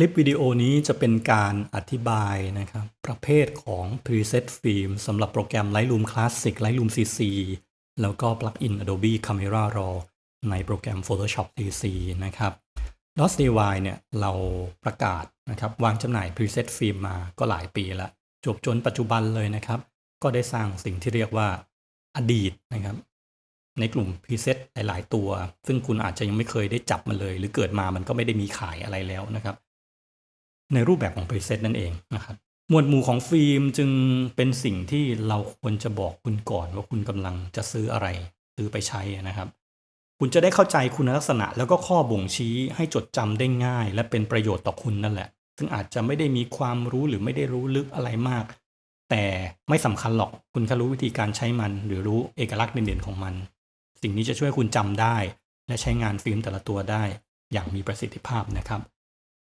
คลิปวิดีโอนี้จะเป็นการอธิบายนะครับ ประเภทของ preset film สำหรับโปรแกรม Lightroom Classic Lightroom CC แล้วก็ plugin Adobe Camera Raw ในโปรแกรม Photoshop CC นะครับ DOS DIY เนี่ยเราประกาศนะครับวางจำหน่าย preset film มาก็หลายปีแล้วจบจนปัจจุบันเลยนะครับ ก็ได้สร้างสิ่งที่เรียกว่าอดีตนะครับ ในกลุ่ม preset หลาย ๆ ตัว ซึ่งคุณอาจจะยังไม่เคยได้จับมันเลย หรือเกิดมามันก็ไม่ได้มีขายอะไรแล้วนะครับ ในรูปแบบของ preset นั่นเองนะครับหมวดหมู่ของฟิล์มจึงเป็นสิ่งที่เราควรจะบอกคุณก่อนว่าคุณกำลังจะซื้ออะไรซื้อไปใช้นะครับ คุณจะได้เข้าใจคุณลักษณะ แล้วก็ข้อบ่งชี้ให้จดจำได้ง่าย และเป็นประโยชน์ต่อคุณนั่นแหละ ซึ่งอาจจะไม่ได้มีความรู้หรือไม่ได้รู้ลึกอะไรมาก แต่ไม่สำคัญหรอกคุณแค่รู้วิธีการใช้มัน หรือรู้เอกลักษณ์เด่นๆของมัน สิ่งนี้จะช่วยคุณจำได้ และใช้งานฟิล์มแต่ละตัวได้ อย่างมีประสิทธิภาพนะครับ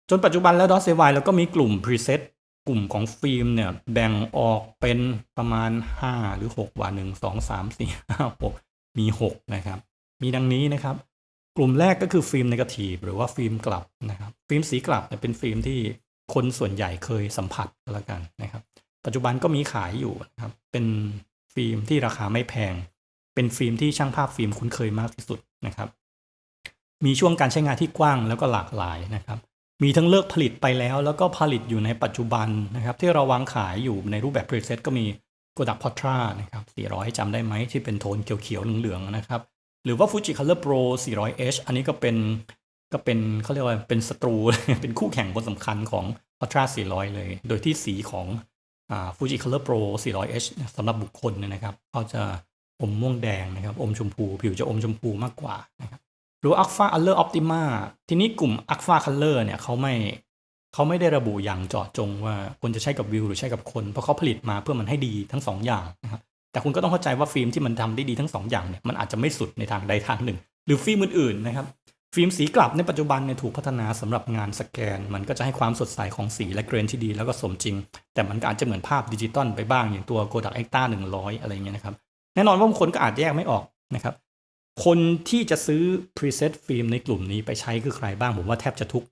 จนปัจจุบันแล้ว DOS CY แล้วก็มีกลุ่ม preset กลุ่มของฟิล์มเนี่ย แบ่งออกเป็นประมาณ 5 หรือ 6 ว่า1 2 3 4 5 6 มี 6 นะครับ มีดังนี้นะครับ กลุ่มแรกก็คือฟิล์มนกาทีฟหรือว่าฟิล์มกลับนะครับ ฟิล์มสีกลับเนี่ยเป็นฟิล์มที่คนส่วนใหญ่เคยสัมผัสแล้วกันนะครับ ปัจจุบันก็มีขายอยู่นะครับ เป็นฟิล์มที่ราคาไม่แพง เป็นฟิล์มที่ช่างภาพฟิล์มคุ้นเคยมากที่สุดนะครับ มีช่วงการใช้งานที่กว้างแล้วก็หลากหลายนะครับ มีทั้งเลิกผลิตไปแล้ว แล้วก็ผลิตอยู่ในปัจจุบันนะครับ ที่เราวางขายอยู่ในรูปแบบ preset ก็มี Kodak Portra นะครับ 400จำได้ไหมที่เป็นโทนเขียวๆเหลืองๆนะครับ หรือว่า Fuji Color Pro 400H อันนี้ก็เป็นก็เป็นเขาเรียกว่าเป็นศัตรู เป็นคู่แข่งคนสำคัญของ Portra 400 เลย โดยที่สีของอ่า Fuji Color Pro 400H สำหรับบุคคลเนยนะครับเขาจะอมม่วงแดงนะครับ อมชมพู ผิวจะอมชมพูมากกว่านะครับ หรือ Alpha Color Optima ทีนี้กลุ่ม Alpha Color เนี่ยเขาไม่เขาไม่ได้ระบุอย่างเจาะจงว่าควรจะใช้กับวิวหรือใช้กับคน เพราะเขาผลิตมาเพื่อมันให้ดีทั้งสองอย่างนะครับแต่คุณก็ต้องเข้าใจว่าฟิล์มที่มันทำได้ดีทั้งสองอย่างเนี่ยมันอาจจะไม่สุดในทางใดทางหนึ่ง หรือฟิล์มอื่นๆนะครับฟิล์มสีกลับในปัจจุบันเนี่ยถูกพัฒนาสำหรับงานสแกน มันก็จะให้ความสดใสของสีและเกรนที่ดีแล้วก็สมจริง แต่มันก็อาจจะเหมือนภาพดิจิตอลไปบ้างอย่างตัว Kodak Ekta 100 อะไรเงี้ยนะครับแน่นอนว่าบางคนก็อาจแยกไม่ออกนะครับ คนที่จะซื้อ preset ฟิล์มในกลุ่มนี้ไปใช้คือใครบ้าง ผมว่าแทบจะทุก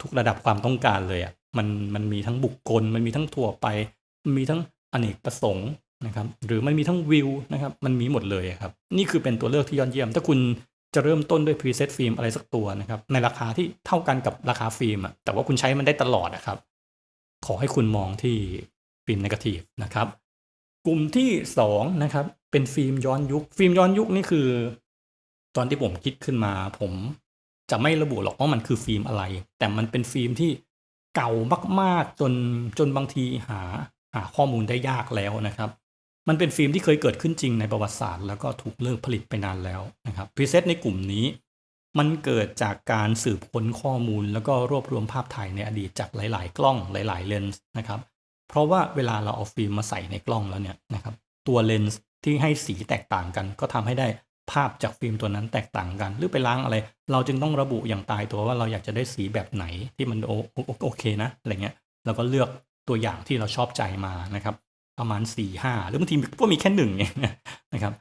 ทุกระดับความต้องการเลยอะ่ะมันมันมีทั้งบุคคล มันมีทั้งทั่วไป มันมีทั้งอเนกประสงค์นะครับหรือมันมีทั้งวิวนะครับมันมีหมดเลยครับ นี่คือเป็นตัวเลือกที่ยอดเยี่ยม ถ้าคุณจะเริ่มต้นด้วย preset ฟิล์มอะไรสักตัวนะครับในราคาที่เท่ากันกับราคาฟิล์มอะแต่ว่าคุณใช้มันได้ตลอดนะครับขอให้คุณมองที่ฟิล์มนกาทีฟนะครับกลุ่มที่สองนะครับเป็นฟิล์มย้อนยุค ฟิล์มย้อนยุคนี่คือ ตอนที่ผมคิดขึ้นมา ผมจะไม่ระบุหรอกว่ามันคือฟิล์มอะไร แต่มันเป็นฟิล์มที่เก่ามากๆจนจนบางทีหาหาข้อมูลได้ยากแล้วนะครับ มันเป็นฟิล์มที่เคยเกิดขึ้นจริงในประวัติศาสตร์ แล้วก็ถูกเลิกผลิตไปนานแล้วนะครับพรีเซตในกลุ่มนี้ มันเกิดจากการสืบค้นข้อมูล แล้วก็รวบรวมภาพถ่ายในอดีตจากหลาย ๆ กล้องหลาย ๆ เลนส์นะครับเพราะว่าเวลาเราเอาฟิล์มมาใส่ในกล้องแล้วเนี่ยนะครับตัวเลนส์ที่ให้สีแตกต่างกัน ก็ทำให้ได้ ภาพจากฟิล์มตัวนั้นแตกต่างกัน หรือไปล้างอะไร เราจึงต้องระบุอย่างตายตัวว่าเราอยากจะได้สีแบบไหนที่มันโอโอโอเคนะอะไรเงี้ยเราก็เลือกตัวอย่างที่เราชอบใจมานะครับ ประมาณ4ี่ห้าหรือบางทีก็มีแค่หนึ่งเนี่ยนะครับ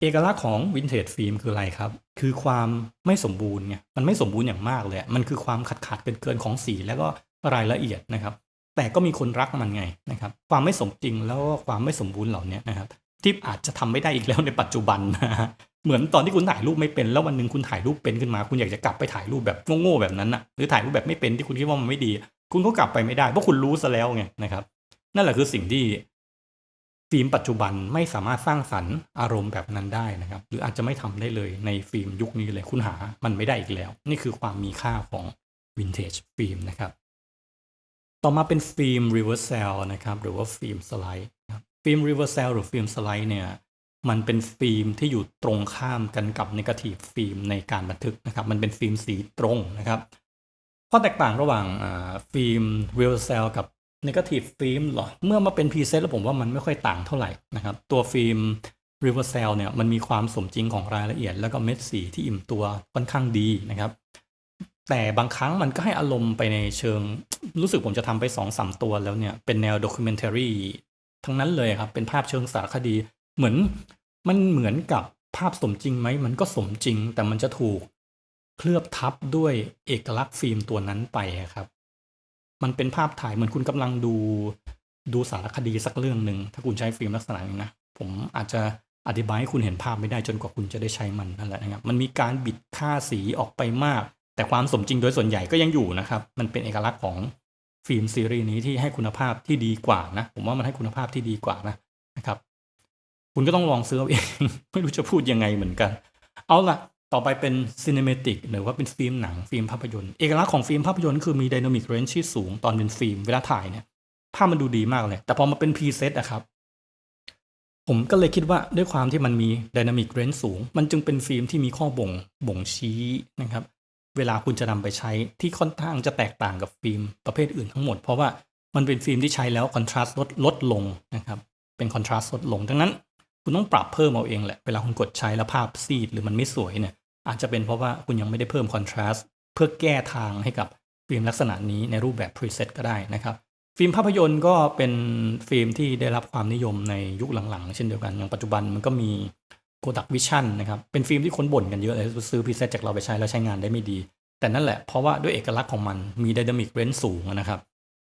เอกลักษณ์ของวินเทจฟิล์มคืออะไรครับ คือความไม่สมบูรณ์ไงมันไม่สมบูรณ์อย่างมากเลย มันคือความขาดขาดเกินเกินของสีแล้วก็รายละเอียดนะครับ แต่ก็มีคนรักมันไงนะครับ ความไม่สมจริงแล้วก็ความไม่สมบูรณ์เหล่านี้นะครับ ที่อาจจะทำไม่ได้อีกแล้วในปัจจุบันนะฮะ เหมือนตอนที่คุณถ่ายรูปไม่เป็นแล้ววันหนึ่งคุณถ่ายรูปเป็นขึ้นมา คุณอยากจะกลับไปถ่ายรูปแบบโง่ๆแบบนั้นนะหรือถ่ายรูปแบบไม่เป็นที่คุณคิดว่ามันไม่ดี คุณก็กลับไปไม่ได้เพราะคุณรู้ซะแล้วไงนะครับ นั่นแหละคือสิ่งที่ฟิล์มปัจจุบันไม่สามารถสร้างสรรค์อารมณ์แบบนั้นได้นะครับ หรืออาจจะไม่ทำได้เลยในฟิล์มยุคนี้เลยคุณหามันไม่ได้อีกแล้ว นี่คือความมีค่าของวินเทจฟิล์มนะครับ ต่อมาเป็นฟิล์ม reversal นะครับหรือว่าฟิล์มสไลด์ฟิล์ม reversal หรือฟิล์มสไลด์เนี่ย มันเป็นฟิล์มที่อยู่ตรงข้ามกันกับนกาทีฟฟิล์มในการบันทึกนะครับ มันเป็นฟิล์มสีตรงนะครับ ข้อแตกต่างระหว่างฟิล์ม reversal กับ negative film เหรอ เมื่อมาเป็นพรีเซตแล้วผมว่ามันไม่ค่อยต่างเท่าไหร่นะครับ ตัวฟิล์ม reversal เนี่ยมันมีความสมจริงของรายละเอียด แล้วก็เม็ดสีที่อิ่มตัวค่อนข้างดีนะครับ แต่บางครั้งมันก็ให้อารมณ์ไปในเชิง รู้สึกผมจะทำไป2อสตัวแล้วเนี่ย เป็นแนวด็อกิเมน a r y ทั้งนั้นเลยครับ เป็นภาพเชิงสารคดี เหมือนมันเหมือนกับภาพสมจริงไหมมันก็สมจริง แต่มันจะถูกเคลือบทับด้วยเอกลักษณ์ฟิล์มตัวนั้นไปครับ มันเป็นภาพถ่ายเหมือนคุณกำลังดูดูสารคดีสักเรื่องหนึ่งถ้าคุณใช้ฟิล์มลักษณะนี้นะผมอาจจะอธิบายให้คุณเห็นภาพไม่ได้จนกว่าคุณจะได้ใช้มันนั่นแหละนะครับ มันมีการบิดค่าสีออกไปมาก แต่ความสมจริงโดยส่วนใหญ่ก็ยังอยู่นะครับ มันเป็นเอกลักษณ์ของฟิล์มซีรีส์นี้ที่ให้คุณภาพที่ดีกว่านะ ผมว่ามันให้คุณภาพที่ดีกว่านะนะครับ คุณก็ต้องลองซื้อเอาเอง ไม่รู้จะพูดยังไงเหมือนกัน เอาล่ะ ต่อไปเป็นซีนิเมติกหรือว่าเป็นฟิล์มหนังฟิล์มภาพยนตร์ เอกลักษณ์ของฟิล์มภาพยนตร์คือมีไดนามิกเรนจ์ที่สูงตอนเป็นฟิล์มเวลาถ่ายเนี่ยภาพมันดูดีมากเลย แต่พอมาเป็นพรีเซตอะครับ ผมก็เลยคิดว่าด้วยความที่มันมีไดนามิกเรนจ์สูง มันจึงเป็นฟิล์มที่มีข้อบ่งบ่งชี้นะครับ เวลาคุณจะนำไปใช้ที่ค่อนข้างจะแตกต่างกับฟิล์มประเภทอื่นทั้งหมด เพราะว่ามันเป็นฟิล์มที่ใช้แล้วคอนทราสต์ลดลดลงนะครับ เป็นคอนทราสต์ลดลง ดังนั้น คุณต้องปรับเพิ่มเอาเองแหละ เวลาคุณกดใช้แล้วภาพซีดหรือมันไม่สวยเนี่ย อาจจะเป็นเพราะว่าคุณยังไม่ได้เพิ่มคอนทราสต์เพื่อแก้ทางให้กับฟิล์มลักษณะนี้ในรูปแบบพรีเซตก็ได้นะครับ ฟิล์มภาพยนตร์ก็เป็นฟิล์มที่ได้รับความนิยมในยุคหลังๆ เช่นเดียวกัน อย่างปัจจุบันมันก็มี Kodak Vision นะครับ เป็นฟิล์มที่คนบ่นกันเยอะเลยซื้อพรีเซตจากเราไปใช้แล้วใช้งานได้ไม่ดี แต่นั่นแหละเพราะว่าด้วยเอกลักษณ์ของมันมีไดนามิกเรนสูงนะครับ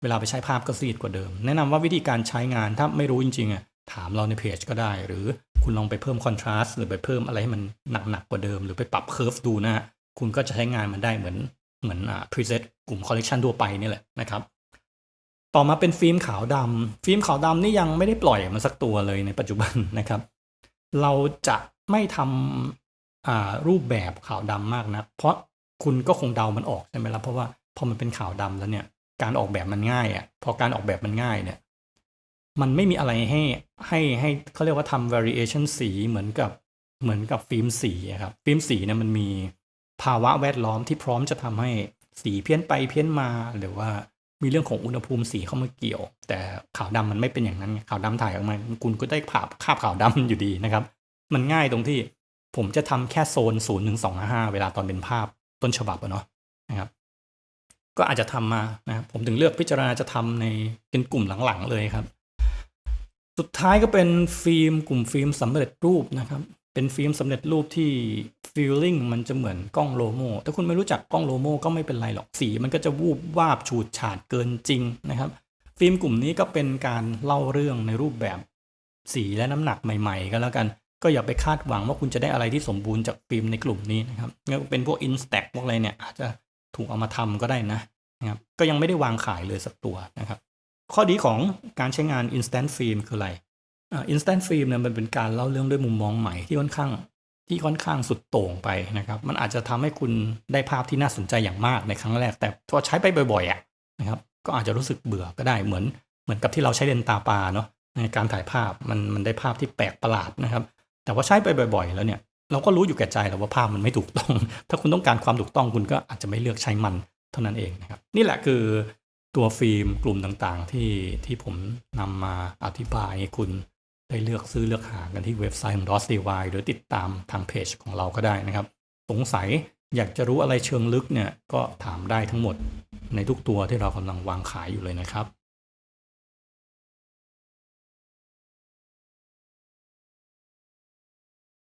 เวลาไปใช้ภาพก็ซีดกว่าเดิม แนะนำว่าวิธีการใช้งานถ้าไม่รู้จริงๆอะ ถามเราในเพจก็ได้ หรือคุณลองไปเพิ่มคอนทราสต์หรือไปเพิ่มอะไรให้มันหนักๆกว่าเดิม หรือไปปรับเคอร์ฟดูนะฮะคุณก็จะใช้งานมันได้เหมือนเหมือนอ่าพรีเซตกลุ่มคอลเลกชันทั่วไปนี่แหละนะครับต่อมาเป็นฟิล์มขาวดำฟิล์มขาวดำนี่ยังไม่ได้ปล่อยมันสักตัวเลยในปัจจุบันนะครับ เราจะไม่ทำอ่ารูปแบบขาวดำมากนะเพราะคุณก็คงเดามันออกใช่ไหมล่ะเพราะว่าพอมันเป็นขาวดำแล้วเนี่ยการออกแบบมันง่ายอะพอการออกแบบมันง่ายเนี่ย มันไม่มีอะไรให้ให้ให้เขาเรียกว่าทำ variation สีเหมือนกับเหมือนกับฟิล์มสีครับฟิล์มสีเนี่ยมันมีภาวะแวดล้อมที่พร้อมจะทำให้สีเพี้ยนไปเพี้ยนมา หรือว่ามีเรื่องของอุณหภูมิสีเข้ามาเกี่ยว แต่ขาวดำมันไม่เป็นอย่างนั้นขาวดำถ่ายออกมาคุณก็ได้ภาพคาบขาวดำอยู่ดีนะครับ มันง่ายตรงที่ผมจะทำแค่โซน0ูนย์ถึงสองห้าเวลาตอนเป็นภาพต้นฉบับอะเนาะนะครับ ก็อาจจะทำมานะผมถึงเลือกพิจารณาจะทำในเป็นกลุ่มหลังๆเลยครับ สุดท้ายก็เป็นฟิล์มกลุ่มฟิล์มสำเร็จรูปนะครับ เป็นฟิล์มสำเร็จรูปที่ฟีลลิ่งมันจะเหมือนกล้องโลโมถ้าคุณไม่รู้จักกล้องโลโมก็ไม่เป็นไรหรอกสี มันก็จะวูบวาบฉูดฉาดเกินจริงนะครับ ฟิล์มกลุ่มนี้ก็เป็นการเล่าเรื่องในรูปแบบสีและน้ำหนักใหม่ๆ ก็แล้วกัน ก็อย่าไปคาดหวังว่าคุณจะได้อะไรที่สมบูรณ์จากฟิล์มในกลุ่มนี้นะครับก็เป็นพวกอินสแต็กพวกอะไรเนี่ยอาจจะถูกเอามาทำก็ได้นะนะครับก็ยังไม่ได้วางขายเลยสักตัวนะครับ ข้อดีของการใช้งาน Instant Film คืออะไรอ่า Instant Film เนี่ยมันเป็นการเล่าเรื่องด้วยมุมมองใหม่ที่ค่อนข้างที่ค่อนข้างสุดโต่งไปนะครับ มันอาจจะทำให้คุณได้ภาพที่น่าสนใจอย่างมากในครั้งแรก แต่พอใช้ไปบ่อยๆอะนะครับ ก็อาจจะรู้สึกเบื่อก็ได้เหมือนเหมือนกับที่เราใช้เลนส์ตาปลาเนาะในการถ่ายภาพมันมันได้ภาพที่แปลกประหลาดนะครับ แต่ว่าใช้ไปบ่อยๆ แล้วเนี่ยเราก็รู้อยู่แก่ใจแล้วว่าภาพมันไม่ถูกต้อง ถ้าคุณต้องการความถูกต้องคุณก็อาจจะไม่เลือกใช้มันเท่านั้นเองนะครับ นี่แหละคือ ตัวฟิล์มกลุ่มต่างๆ ที่ที่ผมนำมาอธิบายให้คุณได้เลือกซื้อเลือกหากันที่เว็บไซต์ของ DOS DIY หรือติดตามทางเพจของเราก็ได้นะครับ สงสัยอยากจะรู้อะไรเชิงลึกเนี่ยก็ถามได้ทั้งหมดในทุกตัวที่เรากำลังวางขายอยู่เลยนะครับ